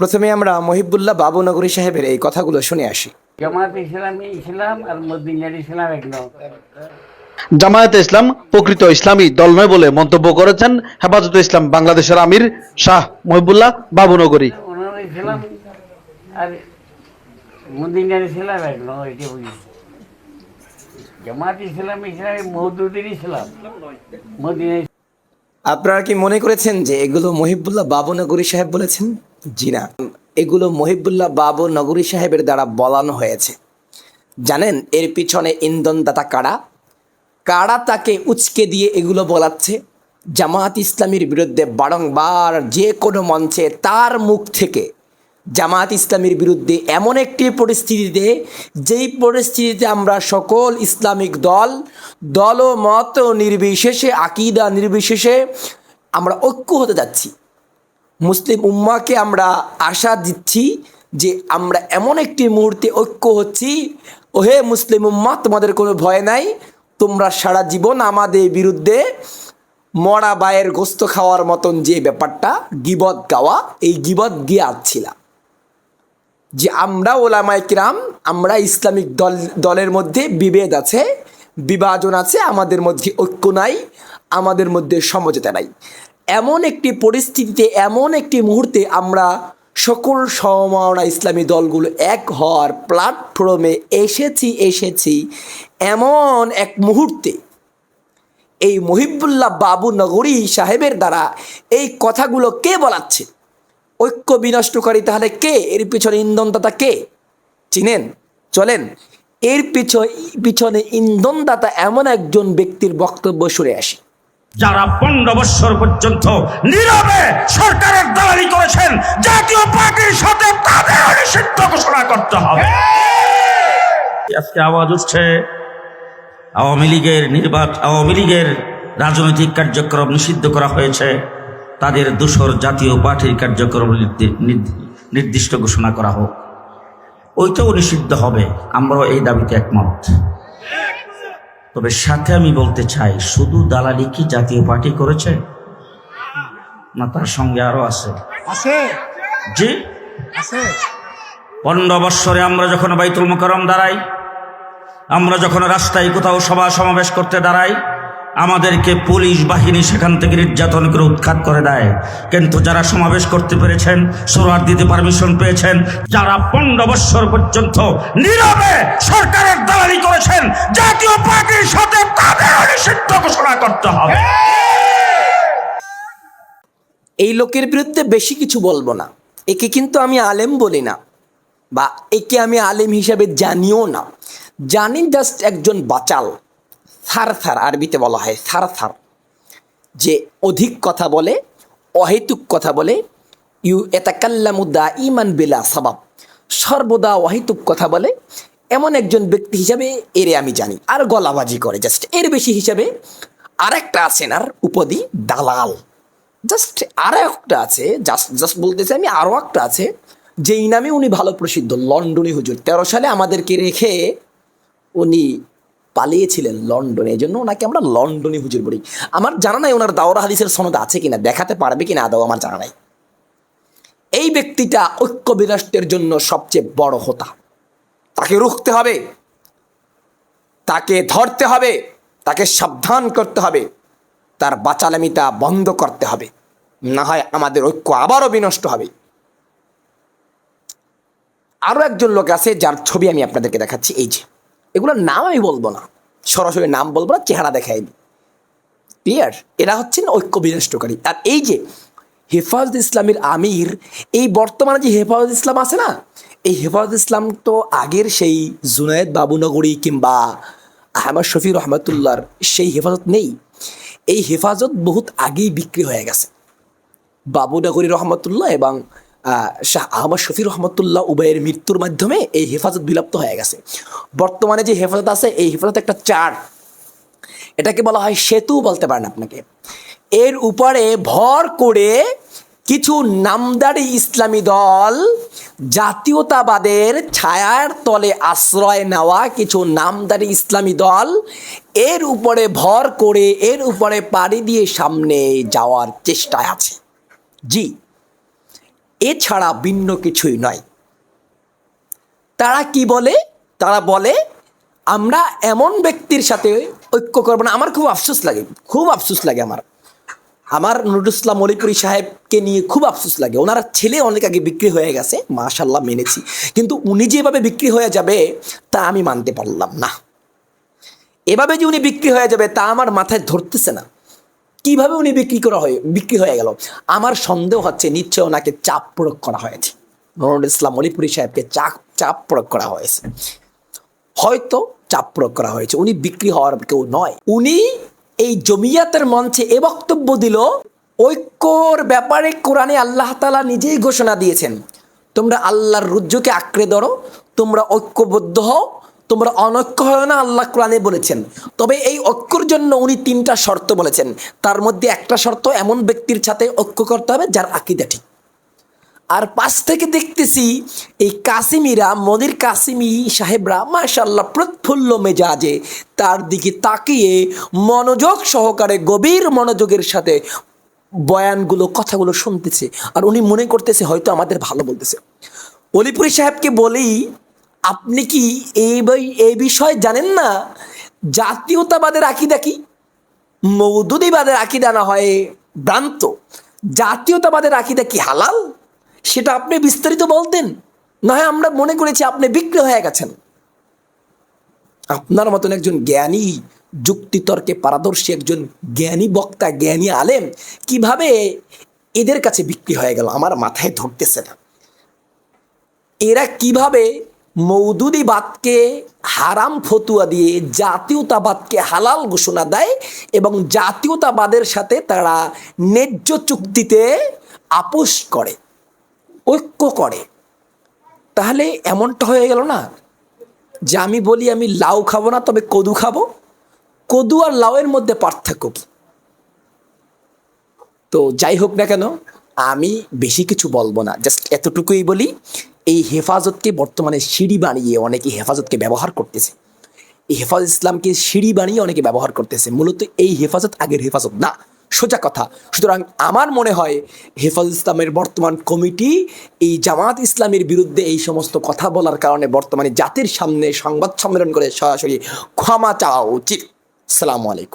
প্রথমে আমরা মহিবুল্লাহ বাবুনগরী সাহেবের এই কথাগুলো শুনে আসি। জামাত ইসলামী ইসলাম আর মদিনার ইসলাম এক জামায়াতে ইসলাম প্রকৃত ইসলামী দল নয় বলে মন্তব্য করেছেন হেফাজতে ইসলাম বাংলাদেশের আমির শাহ মহিবুল্লাহ বাবুনগরী। ইসলাম আর মদিনার ইসলাম এক নয় এটা বুঝি। জামাত ইসলাম ইসলাম মহদুদ্দিন ইসলাম। মদিনা আপনারা কি মনে করেছেন যে এগুলো মহিবুল্লাহ বাবুনগরী সাহেব বলেছেন? জি না এগুলো মহিবুল্লাহ বাবু নগরী সাহেবের দ্বারা বলানো হয়েছে। জানেন এর পিছনে ইন্ধনদাতা কারা? কারা তাকে উচকে দিয়ে এগুলো বলাচ্ছে? জামাত ইসলামীর বিরুদ্ধে বারংবার যে কোনো মঞ্চে তার মুখ থেকে জামাত ইসলামীর বিরুদ্ধে এমন একটি পরিস্থিতিতে যেই পরিস্থিতিতে আমরা সকল ইসলামিক দল দল মত নির্বিশেষে, আকিদা নির্বিশেষে আমরা ঐক্য হতে যাচ্ছি। মুসলিম উম্মাকে আমরা আশা দিচ্ছি যে আমরা এমন একটি মুহূর্তে ঐক্য হচ্ছি। ওহে মুসলিম উম্মা, তোমাদের কোনো ভয় নাই। তোমরা সারা জীবন আমাদের বিরুদ্ধে মরা বায়ের গোস্ত খাওয়ার মতন যে ব্যাপারটা, গিবদ গাওয়া, এই গিবদ গিয়ে আসছিলাম যে আমরা ওলামাই কিরাম, আমরা ইসলামিক দল, দলের মধ্যে বিভেদ আছে, বিভাজন আছে, আমাদের মধ্যে ঐক্য নাই, আমাদের মধ্যে সমঝোতা নাই। এমন একটি পরিস্থিতিতে, এমন একটি মুহূর্তে আমরা সকল সমমাওনা ইসলামী দলগুলো এক হওয়ার প্ল্যাটফর্মে এসেছি এসেছি। এমন এক মুহূর্তে এই মহিবুল্লাহ বাবু নগরী সাহেবের দ্বারা এই কথাগুলো কে বলাচ্ছে? ঐক্য বিনষ্টকারী তাহলে কে? এর পিছনে ইন্ধনদাতা কে? চিনেন? চলেন। এর পিছনে পিছনে ইন্ধনদাতা এমন একজন ব্যক্তির বক্তব্য শুনে আসি। যারা পনেরো বছর পর্যন্ত নীরবে সরকারের দালালি করেছেন, জাতীয় পার্টির সাথে তাদের নিষিদ্ধ ঘোষণা করতে হবে। আজকে আওয়াজ উঠছে, আওয়ামী লীগের নির্বাচন আওয়ামী লীগের রাজনৈতিক কার্যক্রম নিষিদ্ধ করা হয়েছে। তাদের দোসর জাতীয় পার্টির কার্যক্রম নির্দি- নির্দি- নির্দিষ্ট ঘোষণা করা হোক। ওইটাও নিষিদ্ধ হবে। আমরাও এই দাবিতে একমত। তবে সাথে আমি বলতে চাই শুধু দালালি কি জাতীয় পার্টি করেছে? না তার সঙ্গে আরও আছে। জি? পনেরো বৎসরে আমরা যখন বাইতুল মোকারম দাঁড়াই আমরা যখন রাস্তায় কোথাও সভা সমাবেশ করতে দাঁড়াই আমাদেরকে পুলিশ বাহিনী সেখান থেকে নির্যাতন করে উৎখাত করে দেয়। কিন্তু যারা সমাবেশ করতে পেরেছেন সোরার দিতে পারমিশন পেয়েছেন, যারা পনেরো বৎসর পর্যন্ত নীরবে সরকারের দালালি করেছেন, জাতীয় পার্টির সাথে তাদের নিষিদ্ধ ঘোষণা করতে হবে। এই লোকের বিরুদ্ধে বেশি কিছু বলব না। একে কিন্তু আমি আলেম বলি না, বা একে আমি আলেম হিসাবে জানিও না। জানি জাস্ট একজন বাচাল। থার আরবিতে বলা হয় থার যে অধিক কথা বলে, অহেতুক কথা বলে, ইউ এতাকাল্লামুদ্দা ইমান বেলা সবাব, সর্বদা অহেতুক কথা বলে, এমন একজন ব্যক্তি হিসাবে এরে আমি জানি। আর গলাবাজি করে জাস্ট এর বেশি হিসাবে আরেকটা আছেন আর উপাধি দালাল। জাস্ট আরও একটা আছে জাস্ট জাস্ট বলতেছি আমি আরও একটা আছে, যেই নামে উনি ভালো প্রসিদ্ধ, লন্ডনী হুজুর। তেরো সালে আমাদেরকে রেখে উনি পালিয়েছিলেন লন্ডনে এই জন্য ওনাকে আমরা লন্ডনী হুজুর বলি। আমার জানা নাই ওনার দাওরা হাদিসের সনদ আছে কিনা, দেখাতে পারবে কিনা আদৌ আমার জানা নাই। এই ব্যক্তিটা ঐক্য বিরাষ্ট্রের জন্য সবচেয়ে বড় হোতা। তাকে রুখতে হবে, তাকে ধরতে হবে, তাকে সাবধান করতে হবে, তার বাচালামিতা বন্ধ করতে হবে। না হয় আমাদের ঐক্য আবারও বিনষ্ট হবে। আরও একজন লোক আছে যার ছবি আমি আপনাদেরকে দেখাচ্ছি, এই যে। এগুলোর নাম আমি বলব না। সরাসরি নাম বলব না, চেহারা দেখাই ক্লিয়ার এরা হচ্ছেন ঐক্য বিনষ্টকারী আর এই যে হেফাজত ইসলামের আমির, এই বর্তমানে যে হেফাজত ইসলাম আছে না, এই হেফাজত ইসলাম তো আগের সেই জুনায়েদ বাবুনগরী কিংবা আহমদ শফি রহমতুল্লাহর সেই হেফাজত নেই। এই হেফাজত বহুত আগেই বিক্রি হয়ে গেছে। বাবুনগরী রহমতুল্লাহ এবং শাহ আহমদ শফি রহমতুল্লাহ উভয়ের মৃত্যুর মাধ্যমে এই হেফাজত বিলুপ্ত হয়ে গেছে। বর্তমানে যে হেফাজত আছে, এই হেফাজত একটা চার্ট এটাকে বলা হয় সেতু বলতে পারেন আপনাকে। এর উপরে ভর করে কিছু নামদারি ইসলামী দল জাতীয়তাবাদের ছায়ার তলে আশ্রয় নেওয়া কিছু নামদারি ইসলামী দল এর উপরে ভর করে, এর উপরে পাড়ি দিয়ে সামনে যাওয়ার চেষ্টায় আছে। জি। এছাড়া ভিন্ন কিছুই নয়। তারা কি বলে? তারা বলে, আমরা এমন ব্যক্তির সাথে ঐক্য করব না। আমার খুব আফসোস লাগে, খুব আফসোস লাগে আমার। আমার নুরুল ইসলাম সাহেবকে নিয়ে খুব আফসোস লাগে। ওনার ছেলে অনেক আগে বিক্রি হয়ে গেছে মাশাল্লাহ মেনেছি। কিন্তু উনি যেভাবে বিক্রি হয়ে যাবে, তা আমি মানতে পারলাম না। এভাবে যে উনি বিক্রি হয়ে যাবে, তা আমার মাথায় ধরতেছে না। কীভাবে উনি বিক্রি করা হয়ে, বিক্রি হয়ে গেল? আমার সন্দেহ হচ্ছে নিশ্চয় ওনাকে চাপ প্রয়োগ করা হয়েছে। নুরুল ইসলাম মলিপুরি সাহেবকে চাপ চাপ প্রয়োগ করা হয়েছে। হয়তো চাপ প্রয়োগ করা হয়েছে। উনি বিক্রি হওয়ার কেউ নয়। উনি এই জমিয়াতের মঞ্চে এ বক্তব্য দিল, ঐক্যর ব্যাপারে কোরআনে আল্লাহ তালা নিজেই ঘোষণা দিয়েছেন। তোমরা আল্লাহর রুজ্জুকে আঁকড়ে ধরো, তোমরা ঐক্যবদ্ধ হও তোমরা অনৈক্য হয় না, আল্লাহ কোরআনে বলেছেন। তবে এই ঐক্যর জন্য উনি তিনটা শর্ত বলেছেন। তার মধ্যে একটা শর্ত এমন ব্যক্তির সাথে ঐক্য করতে হবে যার আকিদা ঠিক। আর পাশ থেকে দেখতেছি, এই কাসিমিরা মদির কাসিমি সাহেবরা মাশাল্লাহ প্রৎফুল্ল মেজাজে তার দিকে তাকিয়ে মনোযোগ সহকারে, গভীর মনোযোগের সাথে বয়ানগুলো, কথাগুলো শুনতেছে। আর উনি মনে করতেছে, হয়তো আমাদের ভালো বলতেছে। অলিপুরি সাহেবকে বলেই আপনি কি এই এই বিষয়ে জানেন না? জাতীয়তাবাদের আকিদা কি? মৌদুদিবাদের আকিদা না হয় ভ্রান্ত। জাতীয়তাবাদের আকিদা কি হালাল? সেটা আপনি বিস্তারিত বলতেন। না হয় আমরা মনে করেছি আপনি বিক্রি হয়ে গেছেন। আপনার মতন একজন জ্ঞানী, যুক্তিতর্কে পারদর্শী একজন জ্ঞানী বক্তা, জ্ঞানী আলেম কীভাবে এদের কাছে বিক্রি হয়ে গেল? আমার মাথায় ধরতেছে না। এরা কীভাবে মৌদুদিবাদকে হারাম ফতুয়া দিয়ে জাতীয়তাবাদকে হালাল ঘোষণা দেয় এবং জাতীয়তাবাদের সাথে তারা ন্যায্য চুক্তিতে আপোষ করে, ঐক্য করে। তাহলে এমনটা হয়ে গেল না যে আমি বলি আমি লাউ খাব না, তবে কদু খাব? কদু আর লাউয়ের মধ্যে পার্থক্য কি? তো যাই হোক না কেন, আমি বেশি কিছু বলব না, জাস্ট এতটুকুই বলি এই হেফাজতকে বর্তমানে সিঁড়ি বানিয়ে অনেকে হেফাজতকে ব্যবহার করতেছে। এই হেফাজত ইসলামকে সিঁড়ি বানিয়ে অনেকে ব্যবহার করতেছে। মূলত এই হেফাজত আগের হেফাজত না, সোজা কথা। সুতরাং আমার মনে হয় হেফাজ ইসলামের বর্তমান কমিটি এই জামাত ইসলামের বিরুদ্ধে এই সমস্ত কথা বলার কারণে বর্তমানে জাতির সামনে সংবাদ সম্মেলন করে সরাসরি ক্ষমা চাওয়া উচিত। সালামু আলাইকুম।